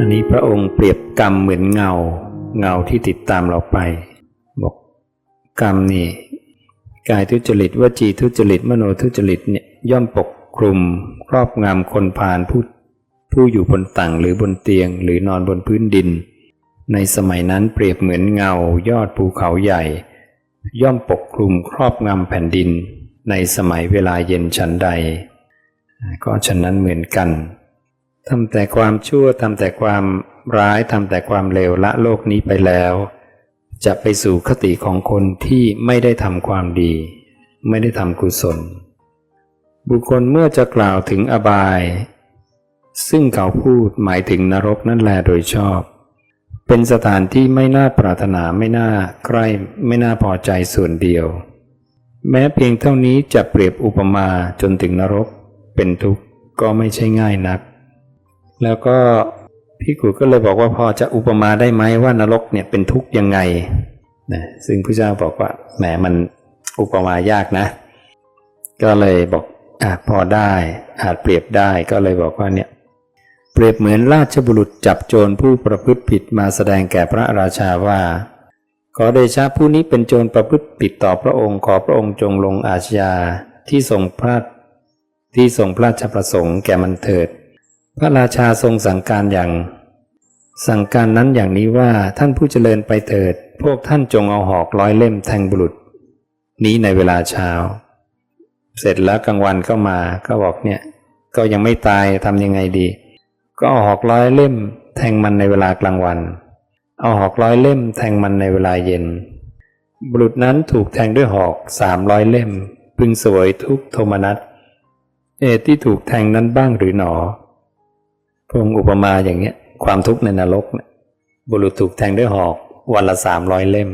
อันนี้พระองค์เปรียบกรรมเหมือนเงา เงาที่ติดตามเราไป บอกกรรมนี่กายทุจริตวจีทุจริตมโนทุจริตเนี่ยย่อมปกคลุมครอบงำคนพาลผู้ผู้อยู่บนตังหรือบนเตียง หรือนอนบนพื้นดิน ในสมัยนั้นเปรียบเหมือนเงา ยอดภูเขาใหญ่ ย่อมปกคลุมครอบงำแผ่นดิน ในสมัยเวลาเย็นฉันใด ก็ฉะนั้นเหมือนกัน ทำแต่ความชั่วทำแต่ความร้ายทำแต่ความเลวละโลกนี้ไปแล้ว จะไปสู่คติของคนที่ไม่ได้ทำความดี ไม่ได้ทำกุศล บุคคลเมื่อจะกล่าวถึงอบาย ซึ่งเขาพูดหมายถึงนรกนั่นแลโดยชอบ เป็นสถานที่ไม่น่าปรารถนาไม่น่าใกล้ไม่น่าพอใจส่วนเดียว แม้เพียงเท่านี้จะเปรียบอุปมาจนถึงนรกเป็นทุกข์ก็ไม่ใช่ง่ายนัก แล้วก็พี่กุก็เลยบอกว่าพอจะอุปมาได้ไหมว่านรกเนี่ยเป็นทุกข์ยังไงนะซึ่งพระเจ้าบอกว่าแหมมันอุปมายากนะ ก็เลยบอกอะพอได้ อาจเปรียบได้ก็เลยบอกว่าเนี่ยเปรียบเหมือนราชบุรุษจับโจรผู้ประพฤติผิดมาแสดงแก่พระราชาว่าขอเดชะผู้นี้เป็นโจรประพฤติผิดต่อพระองค์ขอพระองค์จงลงอาชญาที่ทรงพระที่ทรงพระราชประสงค์แก่มันเถิด พระราชาทรงสั่งการอย่าง สั่งการนั้นอย่างนี้ว่าท่านผู้เจริญไปเถิด พวกท่านจงเอาหอกร้อยเล่มแทงบุรุษ นี้ในเวลาเช้า เสร็จแล้วกลางวันก็มาก็บอกเนี่ย ก็ยังไม่ตายทำยังไงดี ก็เอาหอกร้อยเล่ม แทงมันในเวลากลางวัน เอาหอกร้อยเล่ม แทงมันในเวลาเย็น บุรุษนั้นถูกแทงด้วยหอกสามร้อยเล่ม พึงสวยทุกโทมนัสเอที่ถูกแทงนั้นบ้างหรือหนอ พระองค์อุปมาอย่างเนี้ย ความทุกข์ในนรกเนี่ยบุรุษถูกแทงด้วยหอกวันละสามร้อยเล่ม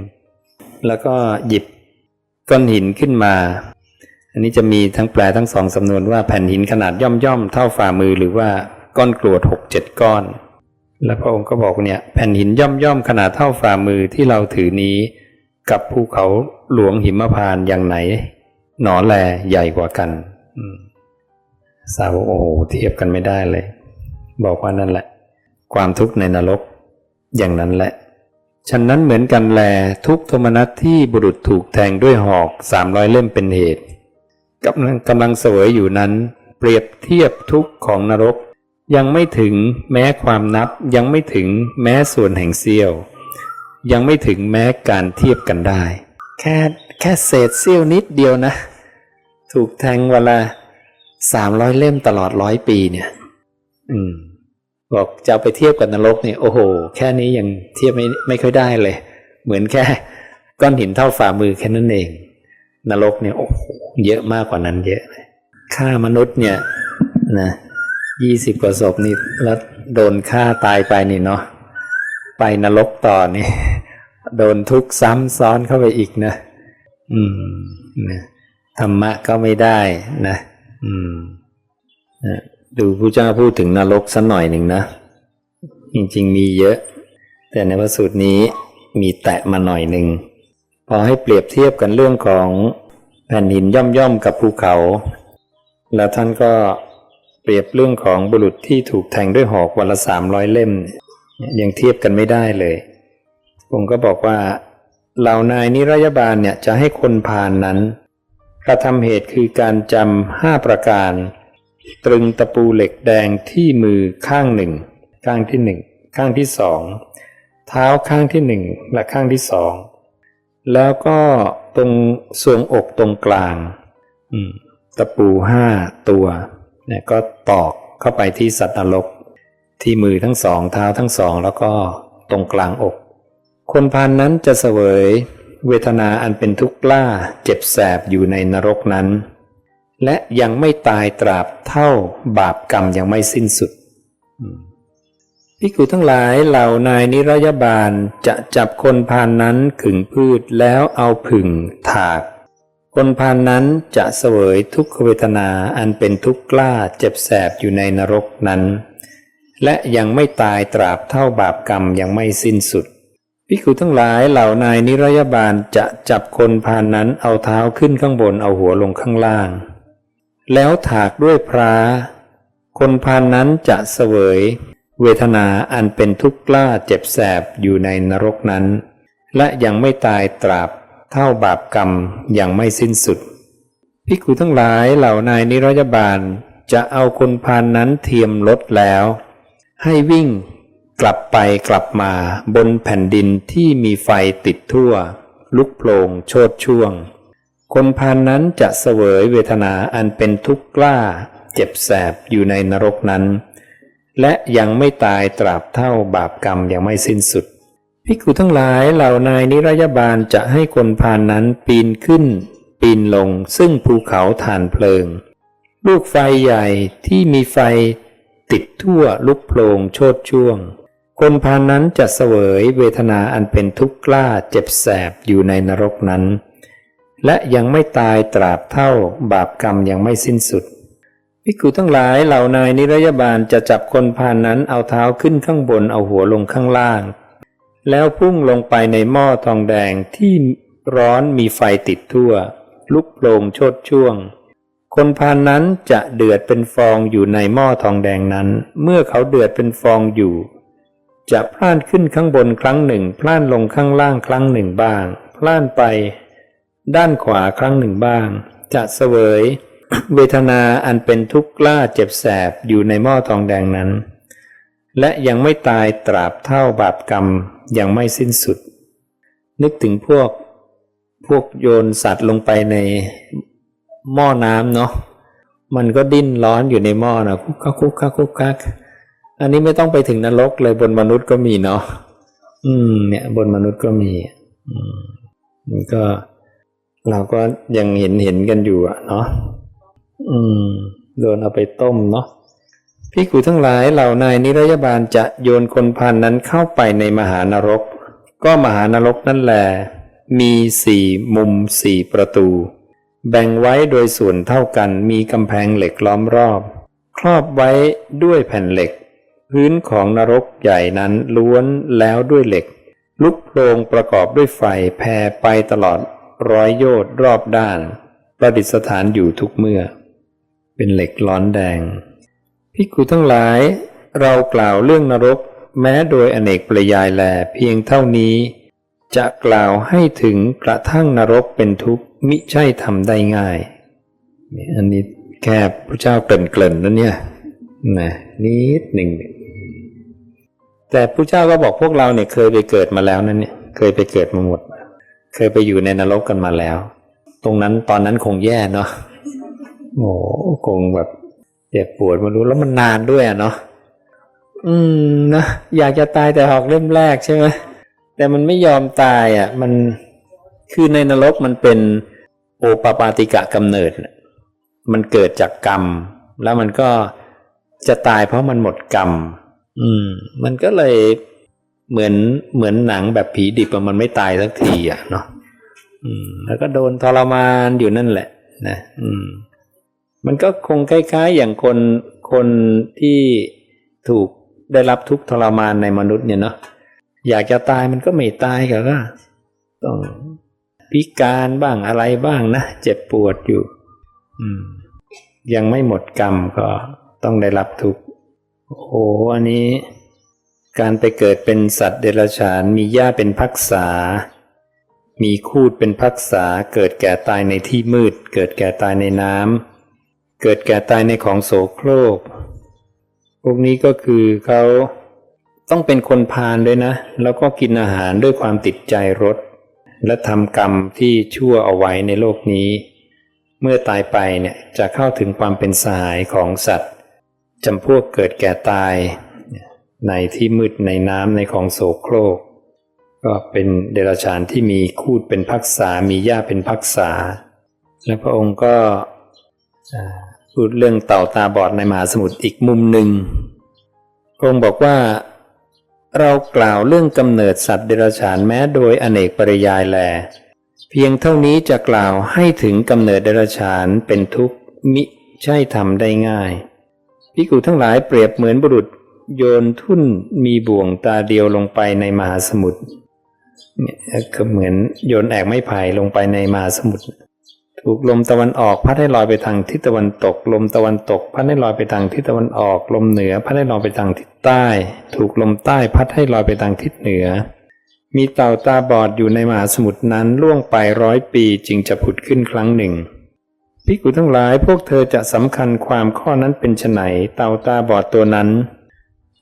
แล้วก็หยิบก้อนหินขึ้นมา อันนี้จะมีทั้งแปลทั้งสองสำนวนว่าแผ่นหินขนาดย่อมย่อมๆเท่าฝ่ามือหรือว่าก้อนกรวดหกเจ็ดก้อน แล้วพระองค์ก็บอกเนี่ยแผ่นหินย่อมย่อมๆขนาดเท่าฝ่ามือที่เราถือนี้กับภูเขาหลวงหิมพานอย่างไหน หนอแลใหญ่กว่ากันสาวโอ้โหเทียบกันไม่ได้เลย บอกว่านั่นแหละ ความทุกข์ในนรก อย่างนั้นแหละฉะนั้นเหมือนกันแลทุกโทมนัสที่บุรุษถูกแทงด้วยหอกสามร้อยเล่มเป็นเหตุกำลังกำลังเสวยอยู่นั้น เปรียบเทียบทุกข์ของนรก ยังไม่ถึงแม้ความนับยังไม่ถึงแม้ส่วนแห่งเสี้ยว ยังไม่ถึงแม้การเทียบกันได้ แค่แค่เศษเสี้ยวนิดเดียวนะ ถูกแทงเวลาสามร้อยเล่มตลอดร้อยปีเนี่ย อืมบอกจะไปเทียบกับนรกเนี่ยโอ้โห แค่นี้ยังเทียบไม่ไม่ค่อยได้เลย เหมือนแค่ ก้อนหินเท่าฝ่ามือแค่นั้นเอง นรกเนี่ยโอ้โหเยอะมากกว่านั้นเยอะเลยฆ่ามนุษย์เนี่ยนะยี่สิบกว่าศพนี่แล้วโดนฆ่าตายไปนี่เนาะไปนรกต่อนี่โดนทุกข์ซ้ำซ้อนเข้าไปอีกนะ อืมนะธรรมะก็ไม่ได้นะ อืมนะ ดูพระเจ้าพูดถึงนรกสักหน่อยหนึ่งนะ จริงๆมีเยอะ แต่ในพระสูตรนี้มีแตะมาหน่อยหนึ่งพอให้เปรียบเทียบกันเรื่องของแผ่นหินย่อมๆกับภูเขา แล้วท่านก็เปรียบเรื่องของบุรุษที่ถูกแทงด้วยหอกวันละสามร้อยเล่มเนี่ยยังเทียบกันไม่ได้เลยผมก็บอกว่าเหล่านายนิรยบาลเนี่ยจะให้คนพานนั้นกระทำเหตุคือการจำห้าประการ ตรึงตะปูเหล็กแดงที่มือข้างหนึ่ง ข้างที่หนึ่ง ข้างที่สอง เท้าข้างที่หนึ่งและข้างที่สอง แล้วก็ตรงทรวงอกตรงกลาง ตะปูห้าตัวเนี่ยก็ตอกเข้าไปที่สัตว์นรก ที่มือทั้งสอง เท้าทั้งสอง แล้วก็ตรงกลางอก คนพานนั้นจะเสวย เวทนาอันเป็นทุกข์กล้าเจ็บแสบอยู่ในนรกนั้น และยังไม่ตายตราบเท่าบาปกรรมยังไม่สิ้นสุดพิกุทั้งหลายเหล่านายนิรยบาลจะจับคนพานนั้นขึงพืชแล้วเอาผึ่งถาก คนพานนั้นจะเสวยทุกขเวทนาอันเป็นทุกข์กล้าเจ็บแสบอยู่ในนรกนั้น และยังไม่ตายตราบเท่าบาปกรรมยังไม่สิ้นสุดพิกุทั้งหลายเหล่านายนิรยบาลจะจับคนพานนั้นเอาเท้าขึ้นข้างบนเอาหัวลงข้างล่าง แล้วถากด้วยพระคนพานนั้นจะเสวย เวทนาอันเป็นทุกข์กล้าเจ็บแสบอยู่ในนรกนั้น และยังไม่ตายตราบเท่าบาปกรรมยังไม่สิ้นสุดภิกุทั้งหลายเหล่านายนิรยาบาลจะเอาคนพานนั้นเทียมรถแล้ว ให้วิ่งกลับไปกลับมาบนแผ่นดินที่มีไฟติดทั่ว ลุกโผลงโชดช่วง คนพานนั้นจะเสวยเวทนาอันเป็นทุกข์กล้า เจ็บแสบอยู่ในนรกนั้น และยังไม่ตายตราบเท่าบาปกรรมยังไม่สิ้นสุดภิกขุทั้งหลายเหล่านายนิรยาบาลจะให้คนพานนั้นปีนขึ้น ปีนลงซึ่งภูเขาฐานเพลิง ลูกไฟใหญ่ที่มีไฟติดทั่วลุกโผลงโชดช่วง คนพานนั้นจะเสวยเวทนาอันเป็นทุกข์กล้าเจ็บแสบอยู่ในนรกนั้น และยังไม่ตายตราบเท่าบาปกรรมยังไม่สิ้นสุดภิกขุทั้งหลายเหล่านายนิรยาบาลจะจับคนพานนั้นเอาเท้าขึ้นข้างบนเอาหัวลงข้างล่าง แล้วพุ่งลงไปในหม้อทองแดงที่ร้อนมีไฟติดทั่ว ลุกโผลงโชดช่วง คนพานนั้นจะเดือดเป็นฟองอยู่ในหม้อทองแดงนั้น เมื่อเขาเดือดเป็นฟองอยู่ จะพล่านขึ้นข้างบนครั้งหนึ่งพล่านลงข้างล่างครั้งหนึ่งบ้างพล่านไป ด้านขวาครั้งหนึ่งบ้าง จะเสวย เวทนาอันเป็นทุกข์กล้าเจ็บแสบอยู่ในหม้อทองแดงนั้น และยังไม่ตายตราบเท่าบาปกรรมยังไม่สิ้นสุด นึกถึงพวกพวกโยนสัตว์ลงไปในหม้อน้ำเนาะมันก็ดิ้นร้อนอยู่ในหม้อนะคุกคักคุกคักคุกคักอันนี้ไม่ต้องไปถึงนรกเลยบนมนุษย์ก็มีเนาะอืม เนี่ย บนมนุษย์ก็มี อืมมันก็ เราก็ยังเห็นเห็นกันอยู่อะเนาะอืม โดนเอาไปต้มเนาะพิกุทั้งหลายเหล่านายนิรยาบาลจะโยนคนพันนั้นเข้าไปในมหานรก ก็มหานรกนั่นแหละมีสี่มุมสี่ประตู แบ่งไว้โดยส่วนเท่ากันมีกำแพงเหล็กล้อมรอบ ครอบไว้ด้วยแผ่นเหล็ก พื้นของนรกใหญ่นั้นล้วนแล้วด้วยเหล็ก ลุกโพลงประกอบด้วยไฟแผ่ไปตลอด ร้อยโยชน์รอบด้าน ประดิษฐานอยู่ทุกเมื่อ เป็นเหล็กร้อนแดง พิกุทั้งหลาย เรากล่าวเรื่องนรก แม้โดยอเนกปริยายแลเพียงเท่านี้ จะกล่าวให้ถึงกระทั่งนรกเป็นทุกข์มิใช่ทำได้ง่าย อันนี้แค่พระเจ้าเกริ่นเกริ่นแล้วเนี่ยนะนิดหนึ่งแต่พระเจ้าก็บอกพวกเราเนี่ยเคยไปเกิดมาแล้วนั่นเนี่ย เคยไปเกิดมาหมด เคยไปอยู่ในนรกกันมาแล้ว ตรงนั้นตอนนั้นคงแย่เนาะโอ้คงแบบเจ็บปวดมารู้แล้วมันนานด้วยอะเนาะอืมนะอยากจะตายแต่หอกเล่มแรกใช่ไหมแต่มันไม่ยอมตายอะ มันคือในนรกมันเป็นโอปปาติกะกำเนิด มันเกิดจากกรรม แล้วมันก็จะตายเพราะมันหมดกรรม อืม มันก็เลย เหมือนเหมือนหนังแบบผีดิบมันไม่ตายสักทีอะเนาะอืม แล้วก็โดนทรมานอยู่นั่นแหละ นะอืม มันก็คงคล้าย ๆ อย่างคนคนที่ถูกได้รับทุกทรมานในมนุษย์เนี่ยเนาะอยากจะตายมันก็ไม่ตายก็ต้องพิการบ้างอะไรบ้างนะเจ็บปวดอยู่ อืม ยังไม่หมดกรรมก็ต้องได้รับทุกโอ้โหอันนี้ การไปเกิดเป็นสัตว์เดรัจฉานมีหญ้าเป็นพักษา มีคูดเป็นพักษา เกิดแก่ตายในที่มืด เกิดแก่ตายในน้ำเกิดแก่ตายในของโสโครก พวกนี้ก็คือเขาต้องเป็นคนพาลด้วยนะ แล้วก็กินอาหารด้วยความติดใจรสและทำกรรมที่ชั่วเอาไว้ในโลกนี้ เมื่อตายไปเนี่ยจะเข้าถึงความเป็นสหายของสัตว์จำพวกเกิดแก่ตาย ในที่มืดในน้ำในของโสโครก ก็เป็นเดรัจฉานที่มีคูดเป็นพักษา มีหญ้าเป็นพักษา และพระองค์ก็พูดเรื่องเต่าตาบอดในมหาสมุทรอีกมุมหนึ่งพระองค์บอกว่าเรากล่าวเรื่องกำเนิดสัตว์เดรัจฉานแม้โดยอเนกปริยายแล เพียงเท่านี้จะกล่าวให้ถึงกำเนิดเดรัจฉานเป็นทุกข์มิใช่ทำได้ง่ายพิกุทั้งหลายเปรียบเหมือนบุรุษ โยนทุ่นมีบ่วงตาเดียวลงไปในมหาสมุทรเนี่ยก็เหมือนโยนแอกไม้ไผ่ลงไปในมหาสมุทรถูกลมตะวันออกพัดให้ลอยไปทางทิศตะวันตก ลมตะวันตก พัดให้ลอยไปทางทิศตะวันออก ลมเหนือพัดให้ลอยไปทางทิศใต้ ถูกลมใต้พัดให้ลอยไปทางทิศเหนือ มีเต่าตาบอดอยู่ในมหาสมุทรนั้นล่วงไปร้อยปีจึงจะผุดขึ้นครั้งหนึ่งภิกขุทั้งหลายพวกเธอจะสำคัญความข้อนั้นเป็นไฉนเต่าตาบอดตัวนั้น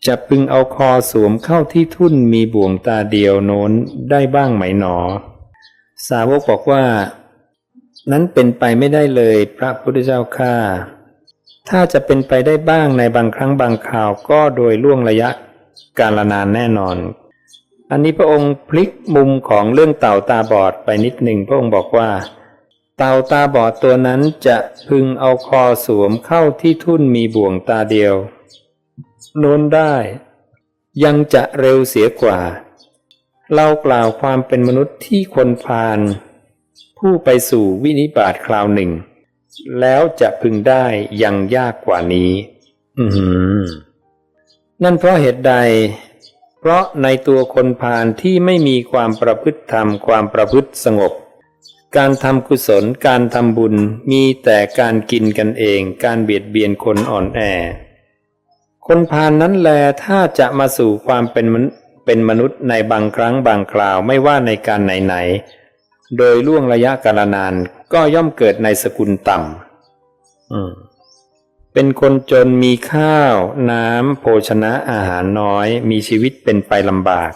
จะพึงเอาคอสวมเข้าที่ทุ่นมีบ่วงตาเดียวโน้นได้บ้างไหมหนอ สาวกบอกว่า นั้นเป็นไปไม่ได้เลยพระพุทธเจ้าข้าถ้าจะเป็นไปได้บ้างในบางครั้งบางคราวก็โดยล่วงระยะกาลนานแน่นอน อันนี้พระองค์พลิกมุมของเรื่องเต่าตาบอดไปนิดหนึ่งพระองค์บอกว่า เต่าตาบอดตัวนั้นจะพึงเอาคอสวมเข้าที่ทุ่นมีบ่วงตาเดียว โน้นได้ ยังจะเร็วเสียกว่าเรากล่าวความเป็นมนุษย์ที่คนพาลผู้ไปสู่วินิบาตคราวหนึ่ง แล้วจะพึงได้ยังยากกว่านี้ อืมนั่นเพราะเหตุใด เพราะในตัวคนพาลที่ไม่มีความประพฤติธรรมความประพฤติสงบ การทำกุศลการทำบุญมีแต่การกินกันเอง การเบียดเบียนคนอ่อนแอ คนพานนั้นแลถ้าจะมาสู่ความเป็นมนุษย์เป็นมนุษย์ในบางครั้งบางคราวไม่ว่าในการไหนๆ โดยล่วงระยะกาลนานก็ย่อมเกิดในสกุลต่ำเป็นคนจนมีข้าว น้ำโภชนะอาหารน้อย มีชีวิตเป็นไปลำบาก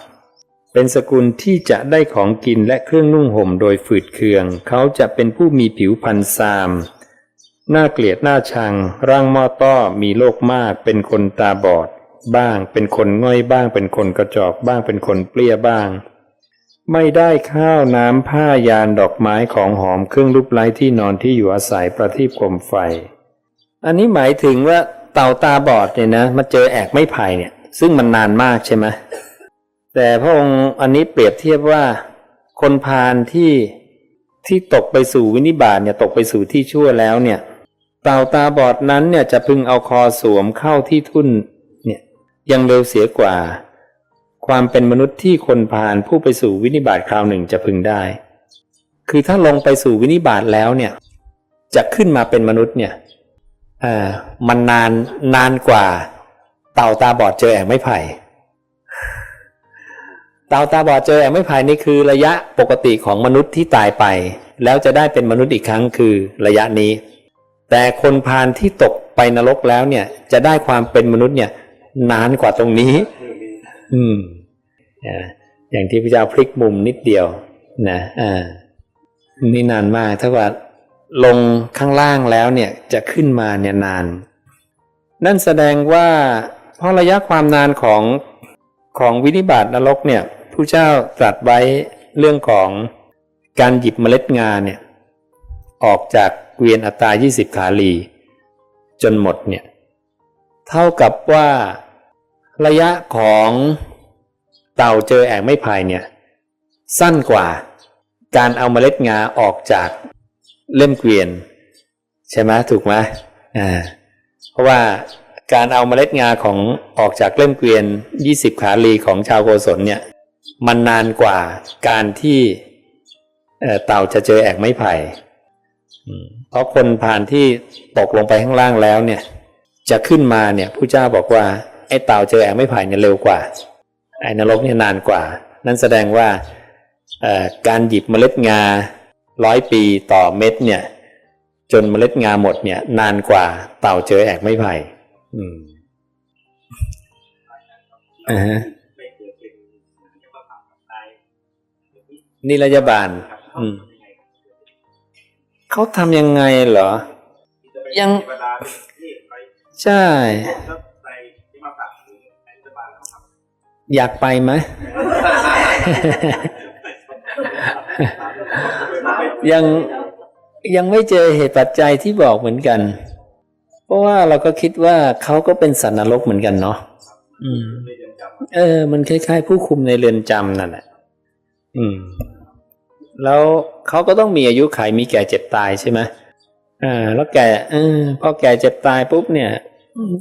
เป็นสกุลที่จะได้ของกินและเครื่องนุ่งห่มโดยฝืดเคือง เขาจะเป็นผู้มีผิวพรรณซาม หน่าเกลียดหน่าชัง ร่างมอต้อมีโรคมาก เป็นคนตาบอด บ้าง เป็นคนง่อยบ้าง เป็นคนกระจอกบ้าง เป็นคนเปรี้ยบ้าง ไม่ได้ข้าวน้ำผ้ายานดอกไม้ของหอมเครื่องรูปไล้ที่นอนที่อยู่อาศัยประทีปโคมไฟ อันนี้หมายถึงว่าเต่าตาบอดเนี่ยนะมาเจอแอกไม้ไผ่เนี่ย ซึ่งมันนานมากใช่ไหมแต่พระองค์อันนี้เปรียบเทียบว่า คนพาลที่ที่ตกไปสู่วินิบาตเนี่ยตกไปสู่ที่ชั่วแล้วเนี่ย เต่าตาบอดนั้นเนี่ยจะพึงเอาคอสวมเข้าที่ทุ่นเนี่ยยังเร็วเสียกว่า ความเป็นมนุษย์ที่คนพาลผู้ไปสู่วินิบาตคราวหนึ่งจะพึงได้ คือถ้าลงไปสู่วินิบาตแล้วเนี่ยจะขึ้นมาเป็นมนุษย์เนี่ยอ่อมันนานนานกว่า เต่าตาบอดเจอแอกไม้ไผ่เต่าตาบอดเจอแอกไม้ไผ่นี่คือระยะปกติของมนุษย์ที่ตายไป แล้วจะได้เป็นมนุษย์อีกครั้งคือระยะนี้ แต่คนพาลที่ตกไปนรกแล้วเนี่ย จะได้ความเป็นมนุษย์เนี่ย นานกว่าตรงนี้ อืมอย่างที่พระเจ้าพลิกมุมนิดเดียว นะอ่านี่นานมากถ้าว่าลงข้างล่างแล้วเนี่ยจะขึ้นมาเนี่ยนาน นั่นแสดงว่าเพราะระยะความนานของของวินิบาตนรกเนี่ยผู้เจ้าตรัสไว้เรื่องของการหยิบเมล็ดงานเนี่ย ออกจากเกวียนอัตรา20 ขาลี จนหมดเนี่ยเท่ากับว่าระยะของเต่าเจอแอกไม้ไผ่เนี่ยสั้นกว่าการเอาเมล็ดงาออกจากเล่มเกวียน ใช่ไหมถูกไหมอ่าเพราะว่าการเอาเมล็ดงาของออกจากเล่มเกวียน 20 ขาลีของชาวโกศลเนี่ยมันนานกว่าการที่เต่าจะเจอแอกไม้ไผ่ เพราะคนผ่านที่ตกลงไปข้างล่างแล้วเนี่ย จะขึ้นมาเนี่ยผู้เจ้าบอกว่าไอ้เต่าเจอแอกไม้ไผ่เนี่ยเร็วกว่าไอ้นรกเนี่ยนานกว่า นั่นแสดงว่าเอ่อการหยิบเมล็ดงาร้อยปีต่อเม็ดเนี่ย จนเมล็ดงาหมดเนี่ย นานกว่า เต่าเจอแอกไม้ไผ่อืมอ่าฮะนิรยาบาล อืม เขาทำยังไงเหรอ ยังใช่อยากไปไหม ยังยังไม่เจอเหตุปัจจัยที่บอกเหมือนกัน เพราะว่าเราก็คิดว่าเขาก็เป็นสัตว์นรกเหมือนกันเนาะอืมเออ มันคล้ายๆ ผู้คุมในเรือนจำนั่นแหละ อืม แล้วเขาก็ต้องมีอายุขัยมีแก่เจ็บตายใช่ไหมอ่าแล้วแก่เออพอแก่เจ็บตายปุ๊บเนี่ย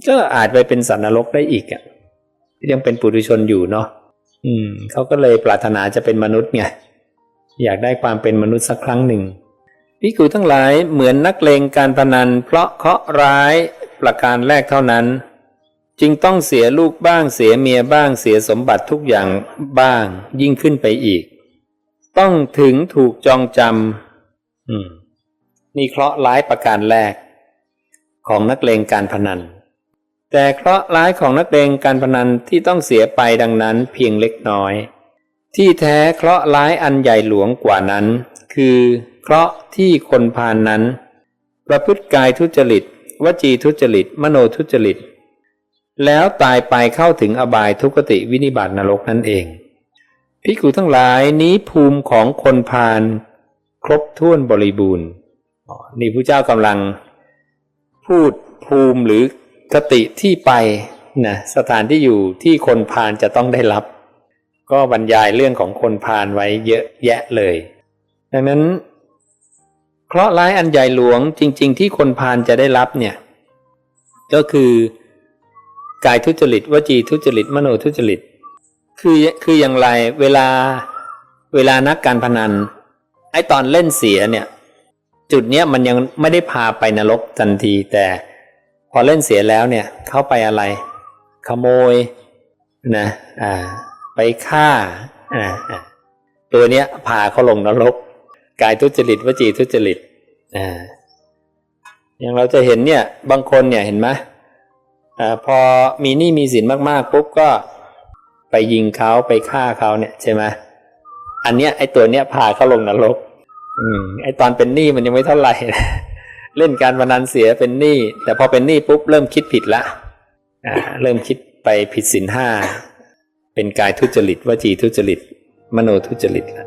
ก็อาจไปเป็นสัตว์นรกได้อีกอะยังเป็นปุถุชนอยู่เนาะอืมเขาก็เลยปรารถนาจะเป็นมนุษย์ไงอยากได้ความเป็นมนุษย์สักครั้งหนึ่งพิกูทั้งหลายเหมือนนักเลงการพนัน เพราะเคาะร้ายประการแรกเท่านั้น จึงต้องเสียลูกบ้างเสียเมียบ้างเสียสมบัติทุกอย่างบ้างยิ่งขึ้นไปอีก ต้องถึงถูกจองจำมนี่เคราะห์ร้ายประการแรก ของนักเลงการพนัน แต่เคราะห์ร้ายของนักเลงการพนันที่ต้องเสียไปดังนั้นเพียงเล็กน้อย ที่แท้เคราะห์ร้ายอันใหญ่หลวงกว่านั้น คือเคราะห์ที่คนพานนั้น ประพฤติกายทุจริต วจีทุจริต มโนทุจริต แล้วตายไปเข้าถึงอบายทุกติวินิบาตนรกนั่นเอง พิกูทั้งหลายนี้ภูมิของคนพาลครบถ้วนบริบูรณ์นี่พระเจ้ากำลังพูดภูมิหรือคติที่ไปนะสถานที่อยู่ที่คนพาลจะต้องได้รับ ก็บรรยายเรื่องของคนพาลไว้เยอะแยะเลย ดังนั้นเคราะห์ร้ายอันใหญ่หลวงจริง ๆ ที่คนพาลจะได้รับเนี่ยก็คือกายทุจริตวจีทุจริตมโนทุจริต คือคืออย่างไรเวลาเวลานักการพนันไอ้ตอนเล่นเสียเนี่ย จุดเนี้ยมันยังไม่ได้พาไปนรกทันที แต่พอเล่นเสียแล้วเนี่ย เข้าไปอะไร ขโมยนะอ่า ไปฆ่าอ่าอ่าตัวเนี้ยพาเขาลงนรกกายทุจริตวจีทุจริตอ่าอย่างเราจะเห็นเนี่ย บางคนเนี่ยเห็นไหมอ่าพอมีหนี้มีสินมากๆปุ๊บก็ ไปยิงเขาไปฆ่าเขาเนี่ยใช่ไหมอันเนี้ยไอ้ตัวเนี้ยพาเขาลงนรก อืม ไอ้ตอนเป็นหนี้มันยังไม่เท่าไหร่เล่นการพนันเสียเป็นหนี้แต่พอเป็นหนี้ปุ๊บเริ่มคิดผิดละอ่าเริ่มคิดไปผิดศีลห้าเป็นกายทุจริตวจีทุจริต มโนทุจริตละ